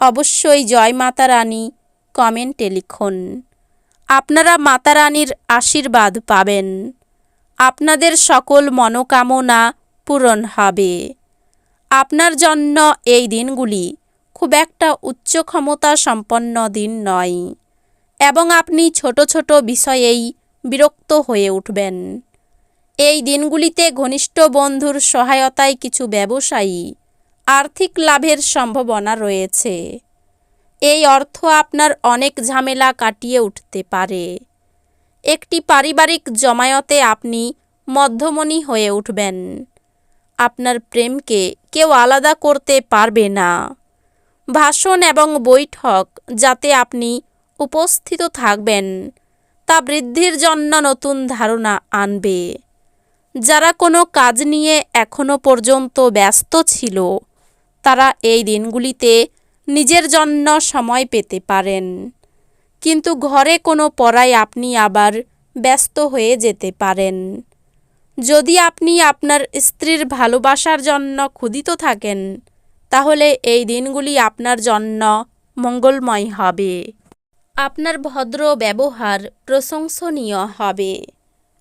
অবশ্যই জয় মাতা রানী, কমেন্টে লিখুন। আপনারা মাতা রানীর আশীর্বাদ পাবেন। আপনাদের সকল মনোকামনা পূরণ হবে। আপনার জন্য এই দিনগুলি খুব একটা উচ্চ ক্ষমতা সম্পন্ন দিন নয় এবং আপনি ছোট ছোট বিষয়েই বিরক্ত হয়ে উঠবেন। এই দিনগুলিতে ঘনিষ্ঠ বন্ধুর সহায়তায় কিছু ব্যবসায়ী আর্থিক লাভের সম্ভাবনা রয়েছে। এই অর্থ আপনার অনেক ঝামেলা কাটিয়ে উঠতে পারে। একটি পারিবারিক জমায়েতে আপনি মধ্যমণি হয়ে উঠবেন। আপনার প্রেমকে কেউ আলাদা করতে পারবে না। ভাষণ এবং বৈঠক যাতে আপনি উপস্থিত থাকবেন, তা বৃদ্ধির জন্য নতুন ধারণা আনবে। যারা কোনো কাজ নিয়ে এখনও পর্যন্ত ব্যস্ত ছিল তারা এই দিনগুলিতে নিজের জন্য সময় পেতে পারেন। কিন্তু ঘরে কোনো পড়ায় আপনি আবার ব্যস্ত হয়ে যেতে পারেন। যদি আপনি আপনার স্ত্রীর ভালোবাসার জন্য ক্ষুদিত থাকেন, তাহলে এই দিনগুলি আপনার জন্য মঙ্গলময় হবে। আপনার ভদ্র ব্যবহার প্রশংসনীয় হবে।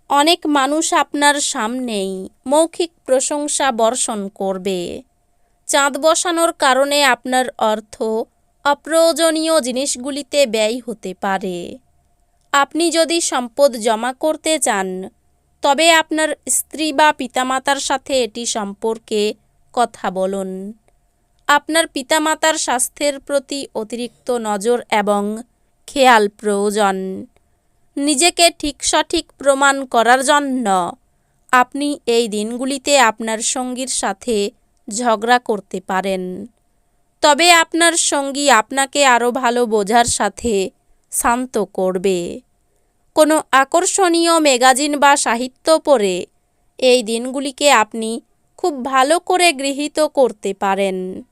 অনেক মানুষ আপনার সামনেই মৌখিক প্রশংসা বর্ষণ করবে। চাঁদ বসানোর কারণে আপনার অর্থ অপ্রয়োজনীয় জিনিসগুলিতে ব্যয় হতে পারে। আপনি যদি সম্পদ জমা করতে চান, তবে আপনার স্ত্রী বা পিতামাতার সাথে এটি সম্পর্কে কথা বলুন। আপনার পিতামাতার স্বাস্থ্যের প্রতি অতিরিক্ত নজর এবং খেয়াল প্রয়োজন। নিজেকে ঠিক সঠিক প্রমাণ করার জন্য আপনি এই দিনগুলিতে আপনার সঙ্গীর সাথে ঝগড়া করতে পারেন। তবে আপনার সঙ্গী আপনাকে আরও ভালো বোঝার সাথে শান্ত করবে। কোনো আকর্ষণীয় ম্যাগাজিন বা সাহিত্য পড়ে এই দিনগুলিকে আপনি খুব ভালো করে গৃহীত করতে পারেন।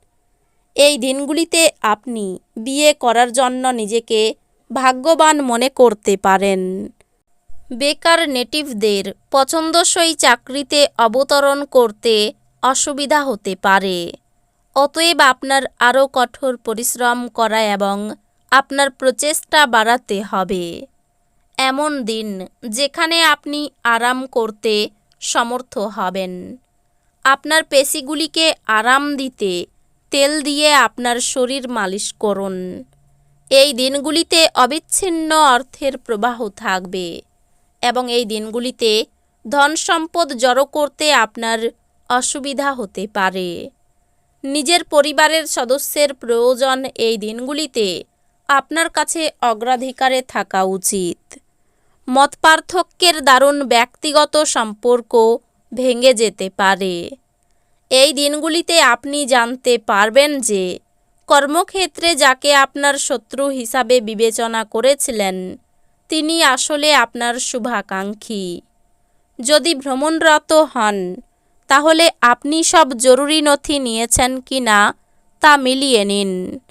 এই দিনগুলিতে আপনি বিয়ে করার জন্য নিজেকে ভাগ্যবান মনে করতে পারেন। বেকার নেটিভদের পছন্দসই চাকরিতে অবতরণ করতে অসুবিধা হতে পারে। অতএব আপনার আরও কঠোর পরিশ্রম করা এবং আপনার প্রচেষ্টা বাড়াতে হবে। এমন দিন যেখানে আপনি আরাম করতে সমর্থ হবেন। আপনার পেশিগুলিকে আরাম দিতে তেল দিয়ে আপনার শরীর মালিশ করুন। এই দিনগুলিতে অবিচ্ছিন্ন অর্থের প্রবাহ থাকবে এবং এই দিনগুলিতে ধন সম্পদ জড়ো করতে আপনার অসুবিধা হতে পারে। নিজের পরিবারের সদস্যের প্রয়োজন এই দিনগুলিতে আপনার কাছে অগ্রাধিকারে থাকা উচিত। মত পার্থক্যের দারুণ ব্যক্তিগত সম্পর্ক ভেঙে যেতে পারে। এই দিনগুলিতে আপনি জানতে পারবেন যে কর্মক্ষেত্রে যাকে আপনার শত্রু হিসাবে বিবেচনা করেছিলেন, তিনি আসলে আপনার শুভাকাঙ্ক্ষী। যদি ভ্রমণরত হন তাহলে আপনি সব জরুরি নথি নিয়েছেন কি না তা মিলিয়ে নিন।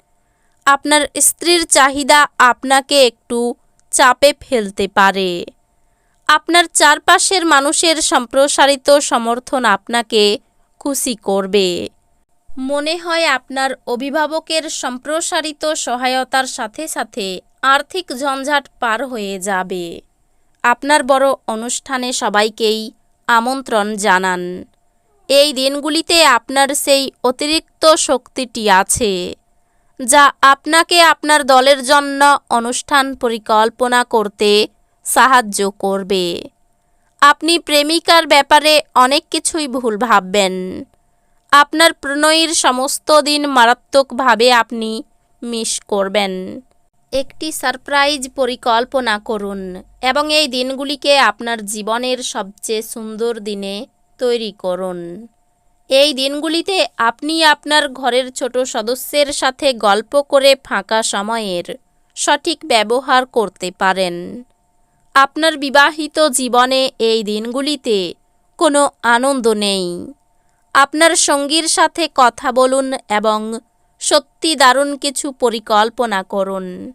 আপনার স্ত্রীর চাহিদা আপনাকে একটু চাপে ফেলতে পারে। আপনার চারপাশের মানুষের সম্প্রসারিত সমর্থন আপনাকে খুশি করবে। মনে হয় আপনার অভিভাবকের সম্প্রসারিত সহায়তার সাথে সাথে আর্থিক ঝঞ্ঝাট পার হয়ে যাবে। আপনার বড় অনুষ্ঠানে সবাইকেই আমন্ত্রণ জানান। এই দিনগুলিতে আপনার সেই অতিরিক্ত শক্তিটি আছে, যা আপনাকে আপনার দলের জন্য অনুষ্ঠান পরিকল্পনা করতে সাহায্য করবে। আপনি প্রেমিকার ব্যাপারে অনেক কিছুই ভুল ভাববেন। আপনার প্রণয়ীর সমস্ত দিন মারাত্মকভাবে আপনি মিস করবেন। একটি সারপ্রাইজ পরিকল্পনা করুন এবং এই দিনগুলিকে আপনার জীবনের সবচেয়ে সুন্দর দিনে তৈরি করুন। এই দিনগুলিতে আপনি আপনার ঘরের ছোট সদস্যের সাথে গল্প করে ফাঁকা সময়ের সঠিক ব্যবহার করতে পারেন। আপনার বিবাহিত জীবনে এই দিনগুলিতে কোনো আনন্দ নেই। আপনার সঙ্গীর সাথে কথা বলুন এবং সত্যি দারুণ কিছু পরিকল্পনা করুন।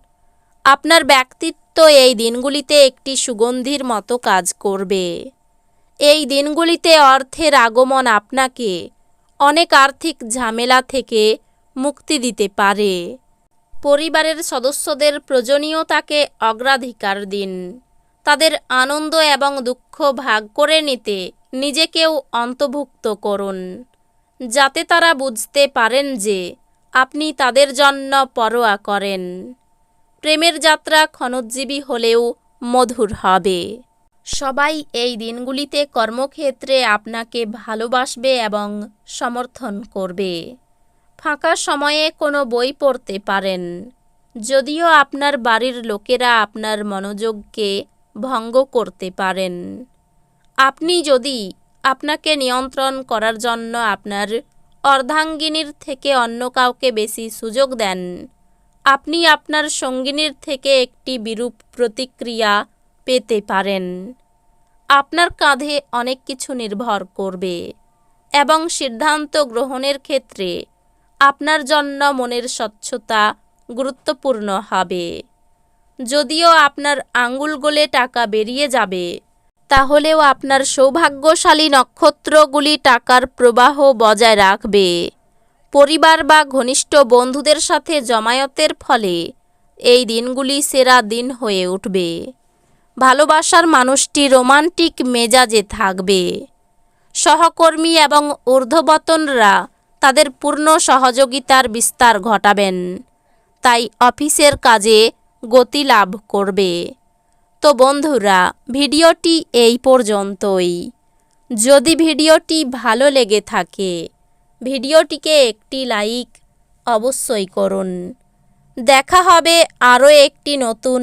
আপনার ব্যক্তিত্ব এই দিনগুলিতে একটি সুগন্ধির মতো কাজ করবে। এই দিনগুলিতে অর্থের আগমন আপনাকে অনেক আর্থিক ঝামেলা থেকে মুক্তি দিতে পারে। পরিবারের সদস্যদের প্রয়োজনীয়তাকে অগ্রাধিকার দিন। তাদের আনন্দ এবং দুঃখ ভাগ করে নিতে নিজেকেও অন্তর্ভুক্ত করুন, যাতে তারা বুঝতে পারেন যে আপনি তাদের জন্য পরোয়া করেন। প্রেমের যাত্রা ক্ষণোজ্জীবী হলেও মধুর হবে। সবাই এই দিনগুলিতে কর্মক্ষেত্রে আপনাকে ভালোবাসবে এবং সমর্থন করবে। ফাঁকা সময়ে কোনো বই পড়তে পারেন। যদিও আপনার বাড়ির লোকেরা আপনার মনোযোগকে ভঙ্গ করতে পারেন। আপনি যদি আপনাকে নিয়ন্ত্রণ করার জন্য আপনার অর্ধাঙ্গিনীর থেকে অন্য কাউকে বেশি সুযোগ দেন, আপনি আপনার সঙ্গিনীর থেকে একটি বিরূপ প্রতিক্রিয়া পেতে পারেন। আপনার কাঁধে অনেক কিছু নির্ভর করবে এবং সিদ্ধান্ত গ্রহণের ক্ষেত্রে আপনার জন্য মনের স্বচ্ছতা গুরুত্বপূর্ণ হবে। যদিও আপনার আঙ্গুল গলে টাকা বেরিয়ে যাবে, তাহলেও আপনার সৌভাগ্যশালী নক্ষত্রগুলি টাকার প্রবাহ বজায় রাখবে। পরিবার বা ঘনিষ্ঠ বন্ধুদের সাথে জমায়েতের ফলে এই দিনগুলি সেরা দিন হয়ে উঠবে। ভালোবাসার মানুষটি রোমান্টিক মেজাজে থাকবে। সহকর্মী এবং ঊর্ধ্ববতনরা তাদের পূর্ণ সহযোগিতার বিস্তার ঘটাবেন। তাই অফিসের কাজে গতি লাভ করবে। তো বন্ধুরা, ভিডিওটি এই পর্যন্তই। যদি ভিডিওটি ভালো লেগে থাকে, ভিডিওটিকে একটি লাইক অবশ্যই করুন। দেখা হবে আরও একটি নতুন